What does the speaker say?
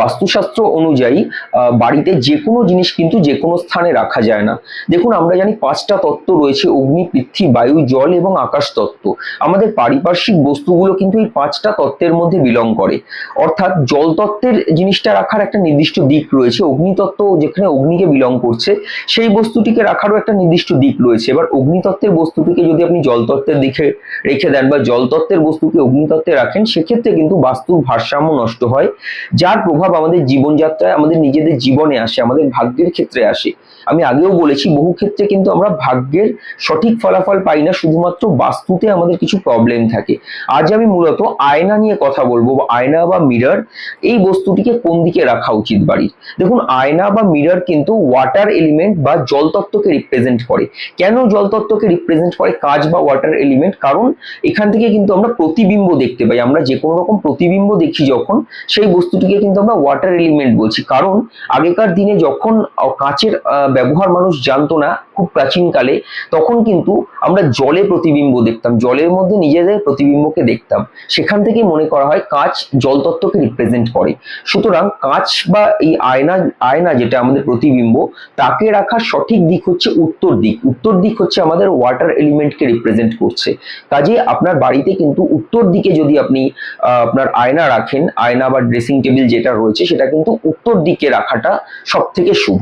বাস্তুশাস্ত্র অনুযায়ী বাড়িতে যে কোনো জিনিস কিন্তু যে কোনো স্থানে রাখা যায় না। দেখুন, আমরা জানি পাঁচটা তত্ত্ব রয়েছে, অগ্নি, পৃথ্বী, বায়ু, জল এবং আকাশ তত্ত্ব। আমাদের পারিপার্শ্বিক বস্তুগুলো কিন্তু এই পাঁচটা তত্ত্বের মধ্যে বিলং করে। অর্থাৎ জল তত্ত্বের জিনিসটা রাখার একটা নির্দিষ্ট দিক রয়েছে অগ্নিতত্ত্ব যেখানে অগ্নিকে বিলং করছে, সেই বস্তুটিকে রাখারও একটা নির্দিষ্ট দিক রয়েছে। এবার অগ্নিতত্ত্বের বস্তুটিকে যদি আপনি জলতত্ত্বের দিকে রেখে দেন বা জলতত্ত্বের বস্তুকে অগ্নিতত্ত্বে রাখেন, সেক্ষেত্রে কিন্তু বাস্তুর ভারসাম্য নষ্ট হয়, যার প্রভাব আমাদের জীবনযাত্রায়, আমাদের নিজেদের জীবনে আসে, আমাদের ভাগ্যের ক্ষেত্রে আসে। আমি আগেও বলেছি, বহু ক্ষেত্রে কিন্তু আমরা ভাগ্যের সঠিক ফলাফল পাই না, শুধুমাত্র বাস্তুতে আমাদের কিছু প্রবলেম থাকে। আজ আমি মূলত আয়না নিয়ে কথা বলব আয়না বা মিরর এই বস্তুটিকে কোন দিকে রাখা উচিত বাড়ির? দেখুন, আয়না বা মিরর কিন্তু ওয়াটার এলিমেন্ট বা জল তত্ত্বকে রিপ্রেজেন্ট করে। কেন জল তত্ত্বকে রিপ্রেজেন্ট করে কাজ বা ওয়াটার এলিমেন্ট কারণ এখান থেকে কিন্তু আমরা প্রতিবিম্ব দেখতে পাই। আমরা যে কোনো রকম প্রতিবিম্ব দেখি যখন, সেই বস্তুটিকে কিন্তু আমরা ওয়াটার এলিমেন্ট বলছি। কারণ আগেকার দিনে যখন কাচের ব্যবহার মানুষ জানতো না, খুব প্রাচীনকালে তখন কিন্তু আমরা জলে প্রতিবিম্ব দেখতাম। জলের মধ্যে নিজেদের প্রতিবিম্বকে দেখতাম। সেখান থেকে মনে করা হয় কাঁচ জল তত্ত্বকে রিপ্রেজেন্ট করে। সুতরাং কাঁচ বা এই আয়না আয়না যেটা আমাদের প্রতিবিম্ব, তাকে রাখার সঠিক দিক হচ্ছে উত্তর দিক। উত্তর দিক হচ্ছে আমাদের ওয়াটার এলিমেন্টকে রিপ্রেজেন্ট করছে। কাজে আপনার বাড়িতে কিন্তু উত্তর দিকে যদি আপনি আপনার আয়না রাখেন, আয়না বা ড্রেসিং টেবিল যেটা রয়েছে সেটা কিন্তু উত্তর দিকে রাখাটা সব থেকে শুভ।